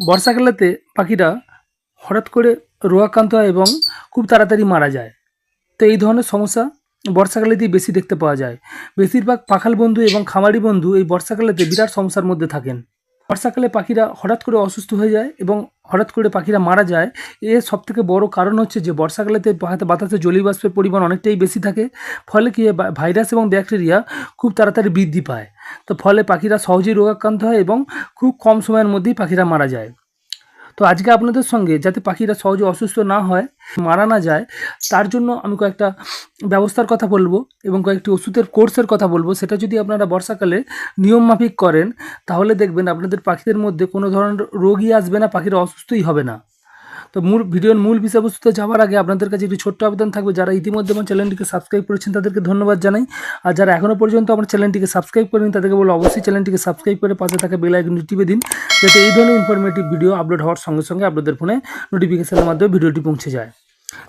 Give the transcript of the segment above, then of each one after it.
বর্ষাকালেতে পাখিরা হঠাৎ করে রোগাক্রান্ত হয় এবং খুব তাড়াতাড়ি মারা যায়। তো এই ধরনের সমস্যা বর্ষাকালেতেই বেশি দেখতে পাওয়া যায়। বেশিরভাগ পাখাল বন্ধু এবং খামারি বন্ধু এই বর্ষাকালেতে বিরাট সমস্যার মধ্যে থাকেন। বর্ষাকালে পাখিরা হঠাৎ করে অসুস্থ হয়ে যায় এবং হঠাৎ করে পাখিরা মারা যায়। এর সব থেকে বড় কারণ হচ্ছে যে, বর্ষাকালেতে বাতাসে জলীয়বাষ্পের পরিমাণ অনেকটাই বেশি থাকে, ফলে কি ভাইরাস এবং ব্যাকটেরিয়া খুব তাড়াতাড়ি বৃদ্ধি পায়। তো ফলে পাখিরা সহজেই রোগাক্রান্ত হয় এবং খুব কম সময়ের মধ্যেই পাখিরা মারা যায়। তো আজকে আপনাদের সঙ্গে যাতে পাখিরা সহজে অসুস্থ না হয়, মারা না যায়, তার জন্য আমি কয়েকটা ব্যবস্থার কথা বলব এবং কয়েকটি ওষুধের কোর্সের কথা বলব। সেটা যদি আপনারা বর্ষাকালে নিয়ম মাফিক করেন, তাহলে দেখবেন আপনাদের পাখিদের মধ্যে কোনো ধরনের রোগই আসবে না, পাখিরা অসুস্থই হবে না। তো মূল ভিডিওর মূল বিষয়বস্তুতে যাওয়ার আগে আপনাদের কাছে একটি ছোট্ট আবেদন থাকবে। যারা ইতিমধ্যে আমার চ্যানেলটিকে সাবস্ক্রাইব করেছেন, তাদেরকে ধন্যবাদ জানাই। আর যারা এখনও পর্যন্ত আমার চ্যানেলটিকে সাবস্ক্রাইব করেন তাদেরকে বলো অবশ্যই চ্যানেলটিকে সাবস্ক্রাইব করে পাশে থাকা বেল আইকনটি টিপে দিন, যাতে এই ধরনের ইনফরমেটিভ ভিডিও আপলোড হওয়ার সঙ্গে সঙ্গে আপনাদের ফোনে নোটিফিকেশনের মাধ্যমে ভিডিওটি পৌঁছে যায়।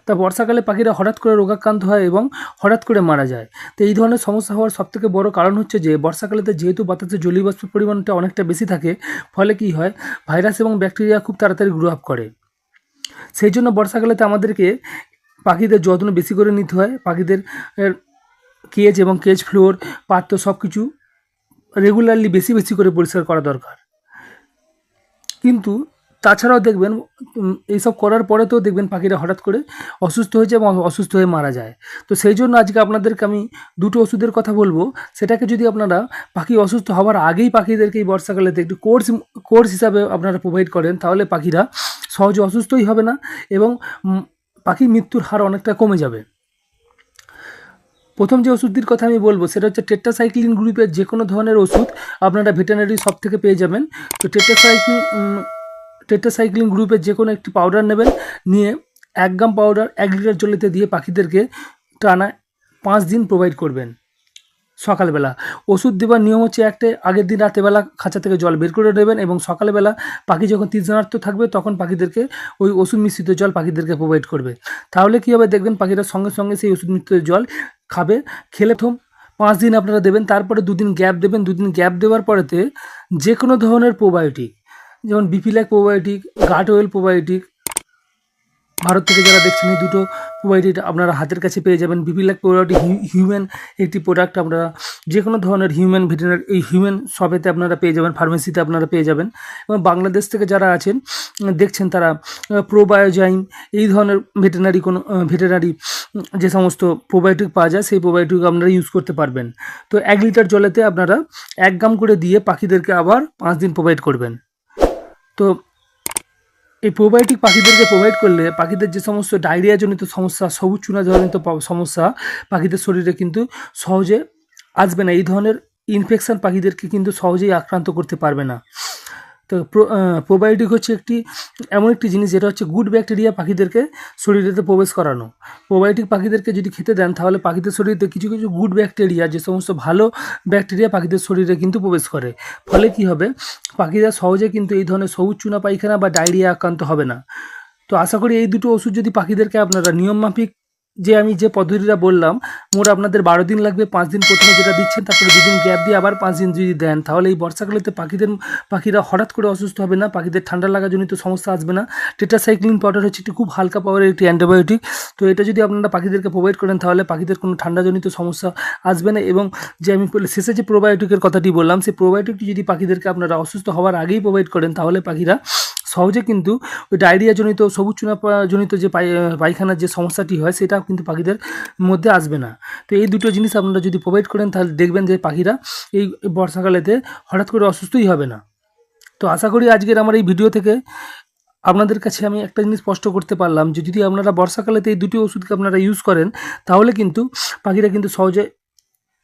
তা বর্ষাকালে পাখিরা হঠাৎ করে রোগাক্রান্ত হয় এবং হঠাৎ করে মারা যায়। তো এই ধরনের সমস্যা হওয়ার সবথেকে বড় কারণ হচ্ছে যে, বর্ষাকালেতে যেহেতু বাতাসে জলীয়বাষ্পের পরিমাণটা অনেকটা বেশি থাকে, ফলে কি হয়, ভাইরাস এবং ব্যাকটেরিয়া খুব তাড়াতাড়ি গ্রো আপ করে। সেই জন্য বর্ষাকালেতে আমাদেরকে পাখিদের যত্ন বেশি করে নিতে হয়। পাখিদের কেজ এবং কেজ ফ্লোর, পাত্র সব কিছু রেগুলারলি বেশি বেশি করে পরিষ্কার করা দরকার। কিন্তু তাছাড়াও দেখবেন এইসব করার পরে তো দেখবেন পাখিরা হঠাৎ করে অসুস্থ হয়ে যায় এবং অসুস্থ হয়ে মারা যায়। তো সেই জন্য আজকে আপনাদেরকে আমি দুটো ওষুধের কথা বলব। সেটাকে যদি আপনারা পাখি অসুস্থ হওয়ার আগেই পাখিদেরকে এই বর্ষাকালেতে একটু কোর্স কোর্স হিসাবে আপনারা প্রোভাইড করেন, তাহলে পাখিরা সহজে অসুস্থই হবে না এবং পাখির মৃত্যুর হার অনেকটা কমে যাবে। প্রথম যে ওষুধটির কথা আমি বলব, সেটা হচ্ছে টেট্রাসাইক্লিন গ্রুপের যে কোনো ধরনের ওষুধ আপনারা ভেটেনারি শপ থেকে পেয়ে যাবেন। তো টেট্রাসাইক্লিন টেট্রাসাইক্লিন গ্রুপের যে কোনো একটি পাউডার নেবেন, নিয়ে এক গ্রাম পাউডার এক লিটার জলেতে দিয়ে পাখিদেরকে টানা পাঁচ দিন প্রোভাইড করবেন সকালবেলা। ওষুধ দেওয়ার নিয়ম হচ্ছে একটা, আগের দিন রাতেবেলা খাঁচা থেকে জল বের করে নেবেন এবং সকালবেলা পাখি যখন তৃষ্ণার্ত থাকবে, তখন পাখিদেরকে ওই ওষুধ মিশ্রিত জল পাখিদেরকে প্রোভাইড করবে। তাহলে কী হবে দেখবেন পাখিরা সঙ্গে সঙ্গে সেই ওষুধ মিশ্রিত জল খাবে, খেলে প্রথম পাঁচ দিন আপনারা দেবেন, তারপরে দুদিন গ্যাপ দেবেন, দুদিন গ্যাপ দেওয়ার পরেতে যে কোনো ধরনের প্রোবায়োটিক যেমন বিপিল্যাক probiotic gut well probiotic Bharat থেকে যারা দেখছেন এই দুটো প্রোবায়োটিক আপনারা হাতের কাছে পেয়ে যাবেন। বিপিল্যাক প্রোবায়োটিক হিউম্যান একটি প্রোডাক্ট আপনারা যে কোনো ধরনের হিউম্যান ভেটেনারি এই হিউম্যান শপেতে আপনারা পেয়ে যাবেন ফার্মেসিতে আপনারা পেয়ে যাবেন। এবং বাংলাদেশ থেকে যারা আছেন, দেখছেন তারা প্রোবায়োজাইম এই ধরনের ভেটেনারি কোনো ভেটেনারি যে সমস্ত প্রোবায়োটিক পাওয়া যায়, সেই প্রোবায়োটিক আপনারা ইউজ করতে পারবেন। তো এক লিটার জলেতে আপনারা এক গ্রাম করে দিয়ে পাখিদেরকে আবার পাঁচ দিন প্রোভাইড করবেন। তো এই প্রোবায়োটিক পাখিদেরকে প্রোভাইড করলে পাখিদের যে সমস্ত ডায়রিয়াজনিত সমস্যা, সবুজ চুনা জনিত সমস্যা পাখিদের শরীরে কিন্তু সহজে আসবে না। এই ধরনের ইনফেকশান পাখিদেরকে কিন্তু সহজেই আক্রান্ত করতে পারবে না। তো প্রোবায়োটিক হচ্ছে একটি, এমন একটি জিনিস যেটা হচ্ছে গুড ব্যাকটেরিয়া পাখিদেরকে শরীরেতে প্রবেশ করানো। প্রোবায়োটিক পাখিদেরকে যদি খেতে দেন, তাহলে পাখিদের শরীরে কিছু কিছু গুড ব্যাকটেরিয়া যে সমস্ত ভালো ব্যাকটেরিয়া পাখিদের শরীরে কিন্তু প্রবেশ করে। ফলে কি হবে? পাখিরা সহজে কিন্তু এই ধরনের সবুজ চুনা পায়খানা বা ডায়রিয়া আক্রান্ত হবে না। তো আশা করি এই দুটো ওষুধ যদি পাখিদেরকে আপনারা নিয়ম মাফিক যে আমি যে পদ্ধতিটা বললাম, মোট আপনাদের বারো দিন লাগবে, পাঁচ দিন প্রথমে যেটা দিচ্ছেন, তারপরে দুদিন গ্যাপ দিয়ে আবার পাঁচ দিন যদি দেন, তাহলে এই বর্ষাকালেতে পাখিদের, পাখিরা হঠাৎ করে অসুস্থ হবে না, পাখিদের ঠান্ডা লাগাজনিত সমস্যা আসবে না। টেটাসাইক্লিন পাউডার হচ্ছে একটি খুব হালকা পাওয়ারের একটি অ্যান্টিবায়োটিক তো এটা যদি আপনারা পাখিদেরকে প্রোভাইড করেন, তাহলে পাখিদের কোনো ঠান্ডাজনিত সমস্যা আসবে না। এবং যে আমি শেষে যে প্রোবায়োটিকের কথাটি বললাম, সেই প্রোবায়োটিকটি যদি পাখিদেরকে আপনারা অসুস্থ হওয়ার আগেই প্রোভাইড করেন, তাহলে পাখিরা সহজে কিন্তু ওই ডায়রিয়া জনিত, সবুজ চুনা জনিত যে পায়খানার যে সমস্যাটি হয়, সেটা কিন্তু পাখিদের মধ্যে আসবে না। তো এই দুটো জিনিস আপনারা যদি প্রোভাইড করেন, তাহলে দেখবেন যে পাখিরা এই বর্ষাকালেতে হঠাৎ করে অসুস্থই হবে না। তো আশা করি আজকের আমার এই ভিডিও থেকে আপনাদের কাছে আমি একটা জিনিস স্পষ্ট করতে পারলাম যে যদি আপনারা বর্ষাকালেতে এই দুটি ওষুধকে আপনারা ইউজ করেন, তাহলে কিন্তু পাখিরা কিন্তু সহজে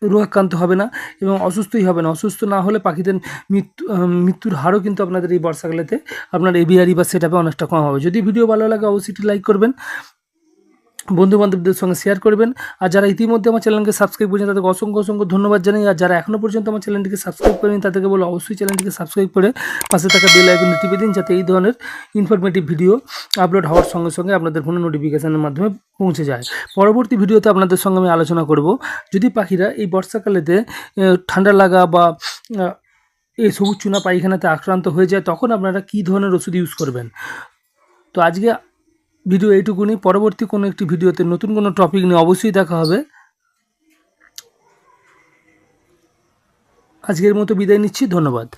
রোগাক্রান্ত হবে না এবং অসুস্থই হবে না। অসুস্থ না হলে পাখিদের মৃত্যু মৃত্যুর হারও কিন্তু আপনাদের এই বর্ষাকালেতে আপনার এবিআরই বা সেটাপে অনেকটা কম হবে। যদি ভিডিও ভালো লাগে, অবশ্যই লাইক করবেন। বন্ধু বান্ধবদের সঙ্গে শেয়ার করবেন। আর যারা ইতিমধ্যে আমার চ্যানেলকে সাবস্ক্রাইব করেছেন, তাদেরকে অসংখ্য অসংখ্য ধন্যবাদ জানাই। আর যারা এখনও পর্যন্ত আমার চ্যানেলটিকে সাবস্ক্রাইব করেনি, তাদেরকে বলো অবশ্যই চ্যানেলটিকে সাবস্ক্রাইব করে পাশে থাকা বেল আইকন টিপে দিন, যাতে এই ধরনের ইনফরমেটিভ ভিডিও আপলোড হওয়ার সঙ্গে সঙ্গে আপনাদের ফোনে নোটিফিকেশনের মাধ্যমে পৌঁছে যায়। পরবর্তী ভিডিওতে আপনাদের সঙ্গে আমি আলোচনা করব। যদি পাখিরা এই বর্ষাকালেতে ঠান্ডা লাগা বা এই সবুজ চুনা পায়খানাতে আক্রান্ত হয়ে যায়, তখন আপনারা কী ধরনের ওষুধ ইউজ করবেন? তো আজকে ভিডিও এইটুকুনি। পরবর্তী কোনো একটি ভিডিওতে নতুন কোনো টপিক নিয়ে অবশ্যই দেখা হবে। আজকের মতো বিদায় নিচ্ছি। ধন্যবাদ।